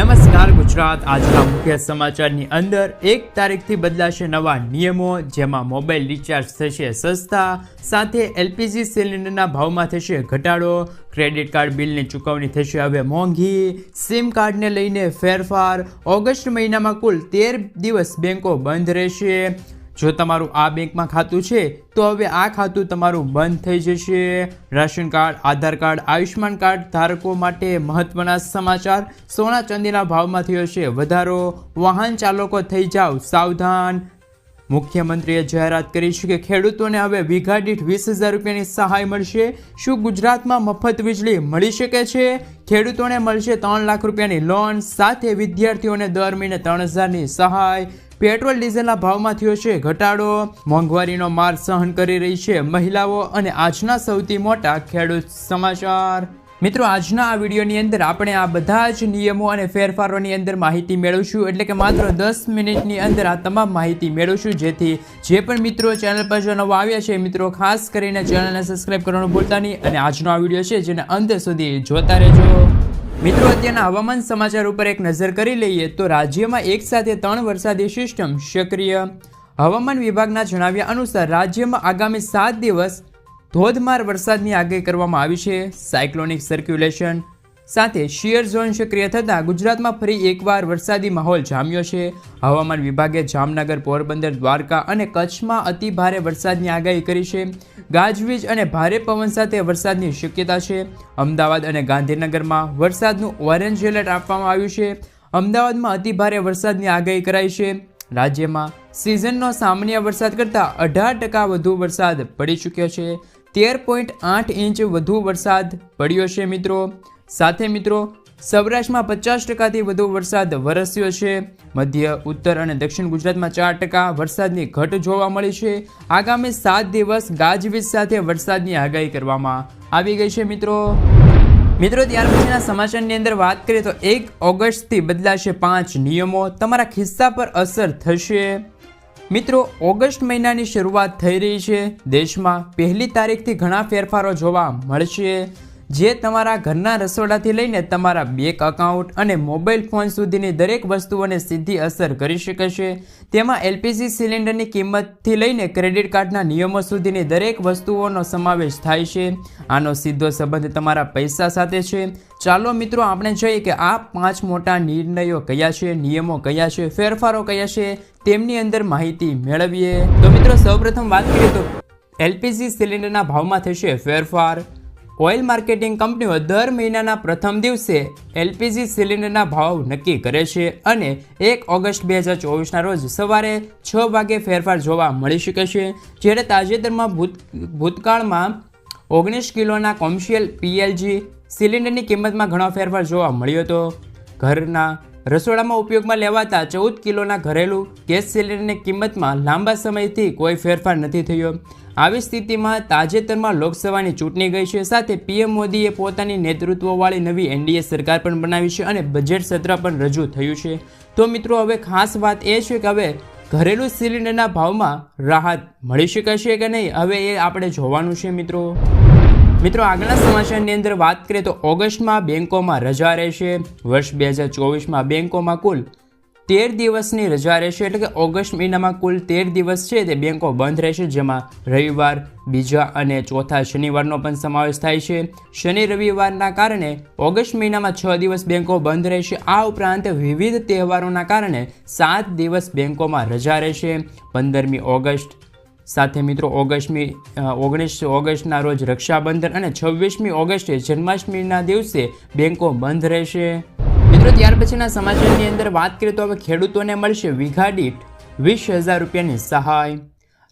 નમસ્કાર, ગુજરાત. આજના મુખ્ય સમાચારની અંદર એક તારીખથી બદલાશે નવા નિયમો, જેમાં મોબાઈલ રિચાર્જ થશે સસ્તા, સાથે એલપીજી સિલિન્ડરના ભાવમાં થશે ઘટાડો, ક્રેડિટ કાર્ડ બિલની ચૂકવણી થશે હવે મોંઘી, સિમ કાર્ડને લઈને ફેરફાર, ઓગસ્ટ મહિનામાં કુલ તેર દિવસ બેંકો બંધ રહેશે. જો તમારું આ બેંકમાં ખાતું છે, તો હવે આ ખાતું તમારું બંધ થઈ જશે. Ration card, Aadhaar card, Ayushman card ધારકો માટે મહત્વના સમાચાર. સોના ચાંદીના ભાવમાં થયો છે વધારો. વાહન ચાલકો થઈ જાવ સાવધાન. મુખ્યમંત્રીએ જાહેરાત કરી છે કે ખેડૂતોને હવે વીઘા દીઠ વીસ હજાર રૂપિયાની સહાય મળશે. શું ગુજરાતમાં મફત વીજળી મળી શકે છે? ખેડૂતોને મળશે ત્રણ લાખ રૂપિયાની લોન. સાથે વિદ્યાર્થીઓને દર મહિને ત્રણ હજારની સહાય. પેટ્રોલ, ડીઝલના ભાવમાં થયો છે ઘટાડો. મોંઘવારીનો માર સહન કરી રહી છે મહિલાઓ અને આજના સૌથી મોટા ખેડૂત સમાચાર. મિત્રો, આજના આ વિડીયોની અંદર આપણે આ બધા જ નિયમો અને ફેરફારોની અંદર માહિતી મેળવશું. એટલે કે માત્ર દસ મિનિટની અંદર આ તમામ માહિતી મેળવશું. જેથી જે પણ મિત્રો ચેનલ પર જો નવા આવ્યા છે, મિત્રો, ખાસ કરીને ચેનલને સબસ્ક્રાઇબ કરવાનું ભૂલતા નહીં. અને આજનો આ વીડિયો છે જેને અંત સુધી જોતા રહેજો. મિત્રો, અત્યારના હવામાન સમાચાર ઉપર એક નજર કરી લઈએ તો રાજ્યમાં એક સાથે ત્રણ વરસાદી સિસ્ટમ સક્રિય. હવામાન વિભાગના જણાવ્યા અનુસાર રાજ્યમાં આગામી સાત દિવસ ધોધમાર વરસાદની આગાહી કરવામાં આવી છે. સાયક્લોનિક સર્ક્યુલેશન સાથે શિયર ઝોન સક્રિય થતાં ગુજરાતમાં ફરી એકવાર વરસાદી માહોલ જામ્યો છે. હવામાન વિભાગે જામનગર, પોરબંદર, દ્વારકા અને કચ્છમાં અતિ ભારે વરસાદની આગાહી કરી છે. ગાજવીજ અને ભારે પવન સાથે વરસાદની શક્યતા છે. અમદાવાદ અને ગાંધીનગરમાં વરસાદનું ઓરેન્જ એલર્ટ આપવામાં આવ્યું છે. અમદાવાદમાં અતિ ભારે વરસાદની આગાહી કરાઈ છે. રાજ્યમાં સિઝનનો સામાન્ય વરસાદ કરતાં અઢાર ટકા વધુ વરસાદ પડી ચૂક્યો છે. તેર પોઈન્ટ આઠ ઇંચ વધુ વરસાદ પડ્યો છે મિત્રો. સાથે મિત્રો, સૌરાષ્ટ્રમાં પચાસ ટકાથી વધુ વરસાદ વરસ્યો છે. મધ્ય, ઉત્તર અને દક્ષિણ ગુજરાતમાં ચાર ટકા વરસાદની ઘટ જોવા મળી છે. આગામી સાત દિવસ ગાજવીજ સાથે વરસાદની આગાહી કરવામાં આવી ગઈ છે, મિત્રો. મિત્રો, ત્યાર પછીના સમાચારની અંદર વાત કરીએ તો એક ઓગસ્ટથી બદલાશે પાંચ નિયમો. તમારા ખિસ્સા પર અસર થશે. મિત્રો, ઓગસ્ટ મહિનાની શરૂઆત થઈ રહી છે. દેશમાં પહેલી તારીખથી ઘણા ફેરફારો જોવા મળશે. જે તમારા ઘરના રસોડાથી લઈને તમારા બેંક અકાઉન્ટ અને મોબાઈલ ફોન સુધીની દરેક વસ્તુઓને સીધી અસર કરી શકે છે. તેમાં એલપીજી સિલિન્ડરની કિંમતથી લઈને ક્રેડિટ કાર્ડના નિયમો સુધીની દરેક વસ્તુઓનો સમાવેશ થાય છે. આનો સીધો સંબંધ તમારા પૈસા સાથે છે. ચાલો મિત્રો, આપણે જોઈએ કે આ પાંચ મોટા નિર્ણયો કયા છે, નિયમો કયા છે, ફેરફારો કયા છે, તેમની અંદર માહિતી મેળવીએ. તો મિત્રો, સૌપ્રથમ વાત કરીએ તો એલપીજી સિલિન્ડરના ભાવમાં થશે ફેરફાર. ઓઇલ માર્કેટિંગ કંપનીઓ દર મહિનાના પ્રથમ દિવસે એલપીજી સિલિન્ડરના ભાવ નક્કી કરે છે અને એક ઓગસ્ટ બે હજાર ચોવીસના રોજ સવારે છ વાગે ફેરફાર જોવા મળી શકે છે, જ્યારે તાજેતરમાં ભૂત, ભૂતકાળમાં ઓગણીસ કિલોના કોમર્શિયલ પીએલજી સિલિન્ડરની કિંમતમાં ઘણો ફેરફાર જોવા મળ્યો હતો. ઘરના રસોડામાં ઉપયોગમાં લેવાતા ચૌદ કિલોના ઘરેલું ગેસ સિલિન્ડરની કિંમતમાં લાંબા સમયથી કોઈ ફેરફાર નથી થયો. આવી સ્થિતિમાં તાજેતરમાં લોકસભાની ચૂંટણી ગઈ છે. સાથે પીએમ મોદીએ પોતાની નેતૃત્વવાળી નવી એનડીએ સરકાર પણ બનાવી છે અને બજેટ સત્ર પણ રજૂ થયું છે. તો મિત્રો, હવે ખાસ વાત એ છે કે હવે ઘરેલું સિલિન્ડરના ભાવમાં રાહત મળી શકશે કે નહીં? હવે એ આપણે જોવાનું છે મિત્રો. મિત્રો, આગળના સમાચારની અંદર વાત કરીએ તો ઓગસ્ટમાં બેંકોમાં રજા રહેશે. વર્ષ બે હજાર ચોવીસમાં બેંકોમાં કુલ તેર દિવસની રજા રહેશે એટલે કે ઓગસ્ટ મહિનામાં કુલ તેર દિવસ છે તે બેંકો બંધ રહેશે, જેમાં રવિવાર, બીજા અને ચોથા શનિવારનો પણ સમાવેશ થાય છે. શનિ રવિવારના કારણે ઓગસ્ટ મહિનામાં છ દિવસ બેંકો બંધ રહેશે. આ ઉપરાંત વિવિધ તહેવારોના કારણે સાત દિવસ બેંકોમાં રજા રહેશે. પંદરમી ઓગસ્ટ, સાથે મિત્રો ઓગસ્ટમી ઓગણીસ ઓગસ્ટના રોજ રક્ષાબંધન અને છવ્વીસમી ઓગસ્ટે જન્માષ્ટમીના દિવસે બેંકો બંધ રહેશે. મિત્રો, ત્યાર પછીના સમાચારની અંદર વાત કરીએ તો હવે ખેડૂતોને મળશે વીઘા દીઠ વીસ હજાર રૂપિયાની સહાય.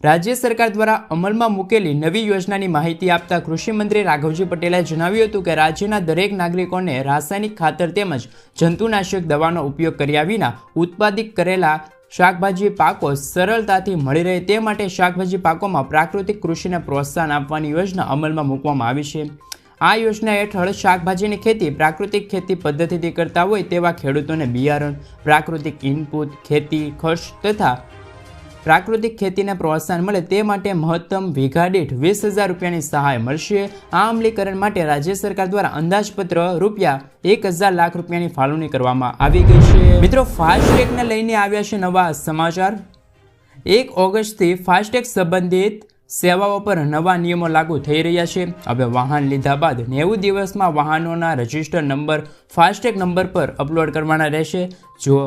રાજ્ય સરકાર દ્વારા અમલમાં મૂકેલી નવી યોજનાની માહિતી આપતા કૃષિમંત્રી રાઘવજી પટેલે જણાવ્યું હતું કે રાજ્યના દરેક નાગરિકોને રાસાયણિક ખાતર તેમજ જંતુનાશક દવાનો ઉપયોગ કર્યા વિના ઉત્પાદિત કરેલા શાકભાજી પાકો સરળતાથી મળી રહે તે માટે શાકભાજી પાકોમાં પ્રાકૃતિક કૃષિને પ્રોત્સાહન આપવાની યોજના અમલમાં મૂકવામાં આવી છે. આ યોજના હેઠળ શાકભાજીની ખેતી પ્રાકૃતિક ખેતી પદ્ધતિથી કરતા હોય તેવા ખેડૂતોને બિયારણ, પ્રાકૃતિક ઇનપુટ ખેતી, ખર્ચ તથા પ્રાકૃતિક ખેતીને પ્રોત્સાહન મળે તે માટે મહત્તમ વીઘા દીઠ વીસ હજાર રૂપિયાની સહાય મળશે. આ અમલીકરણ માટે રાજ્ય સરકાર દ્વારા અંદાજપત્ર રૂપિયા એક હજાર લાખ રૂપિયાની ફાળવણી કરવામાં આવી ગઈ છે. મિત્રો ફાસ્ટેગને લઈને આવ્યા છે નવા સમાચાર. એક ઓગસ્ટથી ફાસ્ટેગ સંબંધિત સેવાઓ પર નવા નિયમો લાગુ થઈ રહ્યા છે. હવે વાહન લીધા બાદ નેવું દિવસમાં વાહનોના રજિસ્ટર નંબર, ફાસ્ટેગ નંબર પર અપલોડ કરવાના રહેશે. જો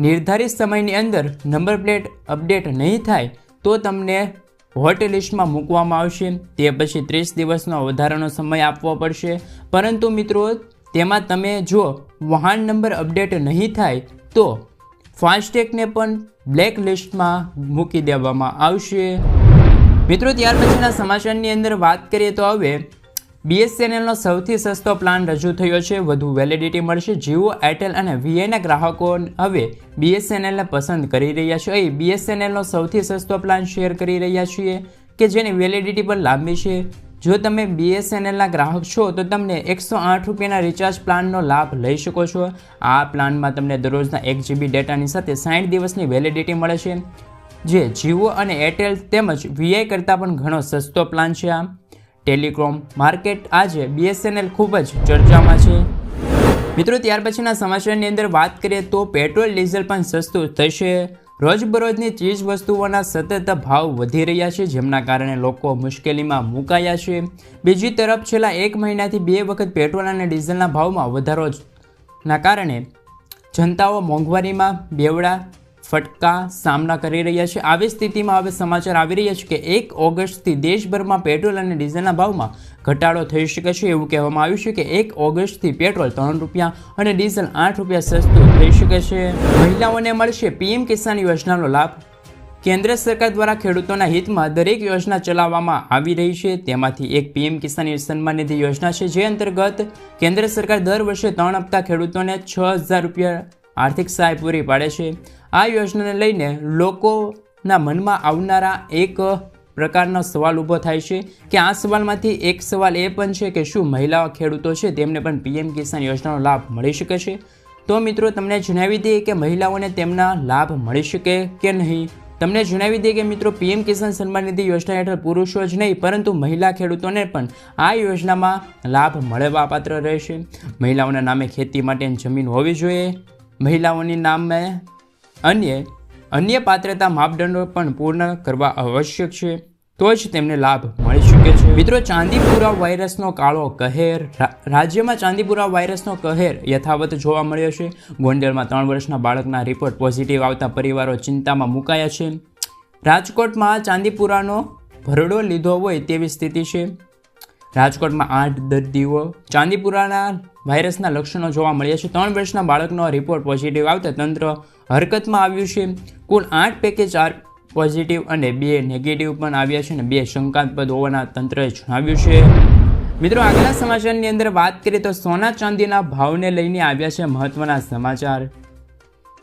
નિર્ધારિત સમયની અંદર નંબર પ્લેટ અપડેટ નહીં થાય, તો તમને હોટ લિસ્ટમાં મૂકવામાં આવશે. તે પછી ત્રીસ દિવસનો વધારાનો સમય આપવો પડશે. પરંતુ મિત્રો, તેમાં તમે જો વાહન નંબર અપડેટ નહીં થાય, તો ફાસ્ટેગને પણ બ્લેક લિસ્ટમાં મૂકી દેવામાં આવશે. મિત્રો, ત્યાર પછીના સમાચારની અંદર વાત કરીએ તો હવે બીએસએનએલનો સૌથી સસ્તો પ્લાન રજૂ થયો છે. વધુ વેલિડિટી મળશે. જીઓ એરટેલ અને વીઆઈના ગ્રાહકો હવે બીએસએનએલને પસંદ કરી રહ્યા છે. અહીં બીએસએનએલનો સૌથી સસ્તો પ્લાન શેર કરી રહ્યા છીએ કે જેની વેલિડિટી પણ લાંબી છે. જો તમે બીએસએનએલના ગ્રાહક છો, તો તમને એકસો આઠ રૂપિયાના રિચાર્જ પ્લાનનો લાભ લઈ શકો છો. આ પ્લાનમાં તમને દરરોજના એક જીબી ડેટાની સાથે સાઠ દિવસની વેલિડિટી મળે છે. જે જીઓ અને એરટેલ તેમજ વીઆઈ કરતાં પણ ઘણો સસ્તો પ્લાન છે આ ટેલિકોમ માર્કેટ આજે બીએસએનએલ ખૂબ જ ચર્ચામાં છે. મિત્રો, ત્યાર પછીના સમાચારની અંદર વાત કરીએ તો પેટ્રોલ, ડીઝલ પણ સસ્તું થશે. રોજબરોજની ચીજ વસ્તુઓના સતત ભાવ વધી રહ્યા છે, જેમના કારણે લોકો મુશ્કેલીમાં મુકાયા છે. બીજી તરફ, છેલ્લા એક મહિનાથી બે વખત પેટ્રોલ અને ડીઝલના ભાવમાં વધારો ના કારણે જનતાઓ મોંઘવારીમાં બેવડા ફટકા સામના કરી રહ્યા છે. આવી સ્થિતિમાં હવે સમાચાર આવી રહ્યા છે કે એક ઓગસ્ટથી દેશભરમાં પેટ્રોલ અને ડીઝલના ભાવમાં ઘટાડો થઈ શકે છે. એવું કહેવામાં આવ્યું છે કે એક ઓગસ્ટથી પેટ્રોલ ત્રણ રૂપિયા અને ડીઝલ આઠ રૂપિયા સસ્તું થઈ શકે છે. મહિલાઓને મળશે પીએમ કિસાન યોજનાનો લાભ. કેન્દ્ર સરકાર દ્વારા ખેડૂતોના હિતમાં દરેક યોજના ચલાવવામાં આવી રહી છે. તેમાંથી એક પીએમ કિસાન સન્માન નિધિ યોજના છે, જે અંતર્ગત કેન્દ્ર સરકાર દર વર્ષે ત્રણ હપ્તા ખેડૂતોને છ હજાર રૂપિયા આર્થિક સહાય પૂરી પાડે છે. આ યોજનાને લઈને લોકોના મનમાં આવનારા એક પ્રકારનો સવાલ ઊભો થાય છે કે આ સવાલમાંથી એક સવાલ એ પણ છે કે શું મહિલા ખેડૂતો છે તેમને પણ પીએમ કિસાન યોજનાનો લાભ મળી શકે છે? તો મિત્રો, તમને જણાવી દઈએ કે મહિલાઓને તેમના લાભ મળી શકે કે નહીં? તમને જણાવી દઈએ કે મિત્રો, પીએમ કિસાન સન્માન નિધિ યોજના હેઠળ પુરુષો જ નહીં, પરંતુ મહિલા ખેડૂતોને પણ આ યોજનામાં લાભ મળવા પાત્ર રહેશે. મહિલાઓના નામે ખેતી માટેની જમીન હોવી જોઈએ. મહિલાઓની નામે અન્ય અન્ય પાત્રતા માપદંડો પણ પૂર્ણ કરવા આવશ્યક છે, તો જ તેમને લાભ મળી શકે છે. મિત્રો, ચાંદીપુરા વાયરસનો કાળો કહેર રાજ્યમાં ચાંદીપુરા વાયરસનો કહેર યથાવત જોવા મળ્યો છે. ગોંડલમાં ત્રણ વર્ષના બાળકના રિપોર્ટ પોઝિટિવ આવતા પરિવારો ચિંતામાં મુકાયા છે. રાજકોટમાં ચાંદીપુરાનો ભરડો લીધો હોય તેવી સ્થિતિ છે. રાજકોટમાં આઠ દર્દીઓ. ચાંદીપુરાના વાયરસના લક્ષણો જોવા મળ્યા છે. ત્રણ વર્ષના બાળકનો રિપોર્ટ પોઝિટિવ આવતા તંત્ર હરકતમાં આવ્યું છે. કુલ આઠ પૈકી ચાર પોઝિટિવ અને બે નેગેટિવ પણ આવ્યા છે અને બે શંકાસ્પદ હોવાના તંત્રએ જણાવ્યું છે. મિત્રો આગલા સમાચારની અંદર વાત કરીએ તો સોના ચાંદીના ભાવને લઈને આવ્યા છે મહત્વના સમાચાર.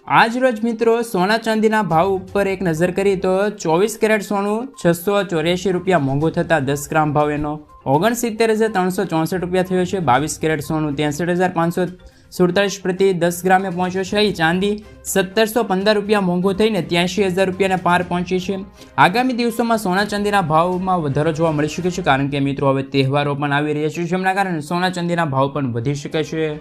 આજરોજ મિત્રો, સોના ચાંદીના ભાવ ઉપર એક નજર કરી તો ચોવીસ કેરેટ સોનું છસો ચોર્યાસી રૂપિયા મોંઘું થતાં દસ ગ્રામ ભાવ એનો. ઓગણસિત્તેર હજાર ત્રણસો ચોસઠ રૂપિયા થયો છે. બાવીસ કેરેટ સોનું ત્રેસઠ હજાર પાંચસો સુડતાલીસ પ્રતિ દસ ગ્રામે પહોંચ્યો છે. અહીં ચાંદી સત્તરસો પંદર રૂપિયા મોંઘું થઈને ત્યાંશી હજાર રૂપિયાને પાર પહોંચી છે. આગામી દિવસોમાં સોના ચાંદીના ભાવમાં વધારો જોવા મળી શકે છે, કારણ કે મિત્રો હવે તહેવારો પણ આવી રહ્યા છે. જેમના કારણે સોના ચાંદીના ભાવ પણ વધી શકે છે.